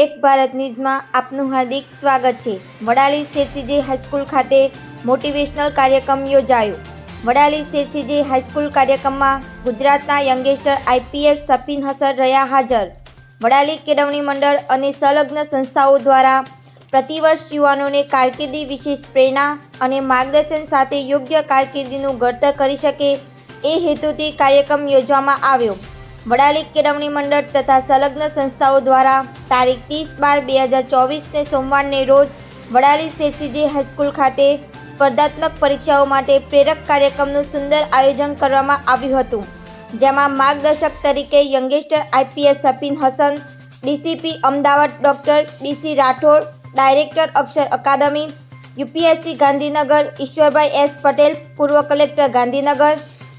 એક ભારત ન્યૂઝમાં આપનું હાર્દિક સ્વાગત છે. વડાલી શેરસીજી હાઈસ્કૂલ ખાતે મોટિવેશનલ કાર્યક્રમ યોજાયો. વડાલી શેરસીજી હાઈસ્કૂલ કાર્યક્રમમાં ગુજરાતના યંગેસ્ટર આઈપીએસ સફીન હસન રહ્યા હાજર. વડાલી કેળવણી મંડળ અને સંલગ્ન સંસ્થાઓ દ્વારા પ્રતિવર્ષ યુવાનોને કારકિર્દી વિશેષ પ્રેરણા અને માર્ગદર્શન સાથે યોગ્ય કારકિર્દીનું ઘડતર કરી શકે એ હેતુથી કાર્યક્રમ યોજવામાં આવ્યો. વડાલી કેળવણી મંડળ તથા સંલગ્ન સંસ્થાઓ દ્વારા તારીખ ત્રીસ બાર બે હજાર ચોવીસને સોમવારને રોજ વડાલી શેરસીજી હાઈસ્કૂલ ખાતે સ્પર્ધાત્મક પરીક્ષાઓ માટે પ્રેરક કાર્યક્રમનું સુંદર આયોજન કરવામાં આવ્યું હતું, જેમાં માર્ગદર્શક તરીકે youngster IPS Safin Hasan, DCP Ahmedabad doctor D C Rathod, director Akshar અકાદમી યુપીએસસી ગાંધીનગર, ઈશ્વરભાઈ એસ પટેલ, પૂર્વ કલેક્ટર ગાંધીનગર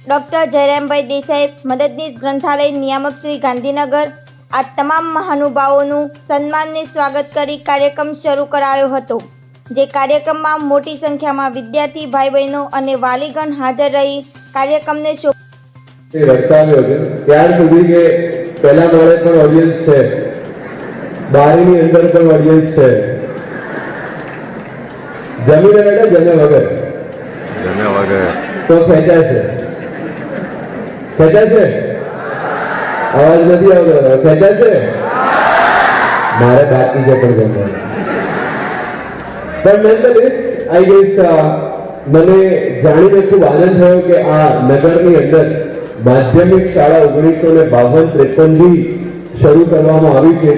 ડૉક્ટર જયરામભાઈ દેસાઈ મદદનીશ ગ્રંથાલય નિયામક શ્રી ગાંધીનગર આ તમામ મહાનુભાવોનું સન્માનને સ્વાગત કરી કાર્યક્રમ શરૂ કરાયો હતો જે કાર્યક્રમમાં મોટી સંખ્યામાં વિદ્યાર્થી ભાઈ બહેનો અને વાલીગણ હાજર રહી કાર્યક્રમને શો એ છે. ત્યાર સુધી કે પહેલા દોડે પણ ઓડિયન્સ છે. બારીની અંદર પણ ઓડિયન્સ છે. જમીને બેઠા જમે વગર. જમ્યા વગર. તો ખેંચાય છે ખેંચાય છે? અવાજ નથી આવતો. ખેંચાય છે? મારે બાકી છે પણ જમવાનું પણ nonetheless, I આઈ ગેસ મને જાણીને ખૂબ આનંદ થયો કે આ નગરની અંદર માધ્યમિક શાળા ઓગણીસો ને બાવન ત્રેપનથી શરૂ કરવામાં આવી છે.